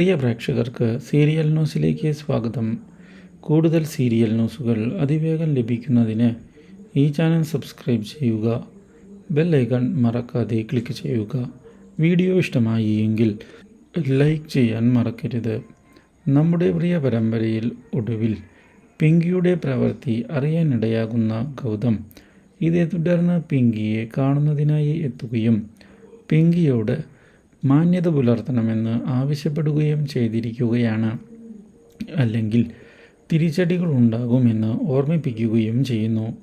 പ്രിയ പ്രേക്ഷകർക്ക് സീരിയൽ ന്യൂസിലേക്ക് സ്വാഗതം. കൂടുതൽ സീരിയൽ ന്യൂസുകൾ അതിവേഗം ലഭിക്കുന്നതിന് ഈ ചാനൽ സബ്സ്ക്രൈബ് ചെയ്യുക. ബെൽ ഐക്കൺ മറക്കാതെ ക്ലിക്ക് ചെയ്യുക. വീഡിയോ ഇഷ്ടമായി എങ്കിൽ ലൈക്ക് ചെയ്യാൻ മറക്കരുത്. നമ്മുടെ പ്രിയ പരമ്പരയിൽ ഒടുവിൽ പിങ്കിയുടെ പ്രവൃത്തി അറിയാനിടയാകുന്ന ഗൗതം ഇതേ തുടർന്ന് പിങ്കിയെ കാണുന്നതിനായി എത്തുകയും പിങ്കിയോട് മാന്യത പുലർത്തണമെന്ന് ആവശ്യപ്പെടുകയും ചെയ്തിരിക്കുകയാണ്. അല്ലെങ്കിൽ തിരിച്ചടികൾ ഉണ്ടാകുമെന്ന് ഓർമ്മിപ്പിക്കുകയും ചെയ്യുന്നു.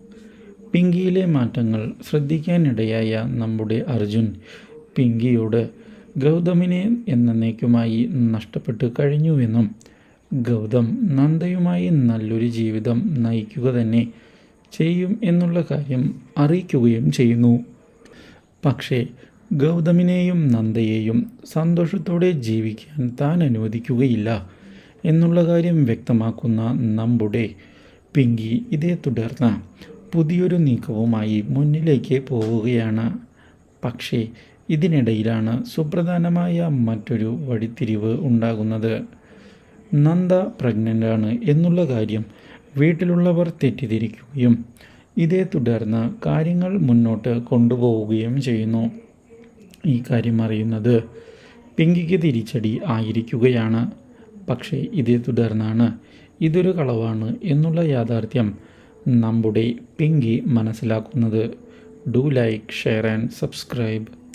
പിങ്കിയിലെ മാറ്റങ്ങൾ ശ്രദ്ധിക്കാനിടയായ നമ്മുടെ അർജുൻ പിങ്കിയോട് ഗൗതമിനെ എന്നേക്കുമായി നഷ്ടപ്പെട്ട് കഴിഞ്ഞുവെന്നും ഗൗതം നന്ദയുമായി നല്ലൊരു ജീവിതം നയിക്കുക തന്നെ ചെയ്യും എന്നുള്ള കാര്യം അറിയിക്കുകയും ചെയ്യുന്നു. പക്ഷേ ഗൗതമിനെയും നന്ദയെയും സന്തോഷത്തോടെ ജീവിക്കാൻ താൻ അനുവദിക്കുകയില്ല എന്നുള്ള കാര്യം വ്യക്തമാക്കുന്ന നമ്മുടെ പിങ്കി ഇതേ തുടർന്ന് പുതിയൊരു നീക്കവുമായി മുന്നിലേക്ക് പോവുകയാണ്. പക്ഷേ ഇതിനിടയിലാണ് സുപ്രധാനമായ മറ്റൊരു വഴിത്തിരിവ് ഉണ്ടാകുന്നത്. നന്ദ പ്രഗ്നന്റാണ് എന്നുള്ള കാര്യം വീട്ടിലുള്ളവർ തെറ്റിദ്ധരിക്കുകയും ഇതേ തുടർന്ന് കാര്യങ്ങൾ മുന്നോട്ട് കൊണ്ടുപോവുകയും ചെയ്യുന്നു. ഈ കാര്യം അറിയുന്നത്. പിങ്കിക്ക് തിരിച്ചടി ആയിരിക്കുകയാണ്. പക്ഷേ ഇതേ തുടർന്നാണ്. ഇതൊരു കളവാണ് എന്നുള്ള യാഥാർത്ഥ്യം നമ്മുടെ പിങ്കി മനസ്സിലാക്കുന്നത്. Do like share and subscribe.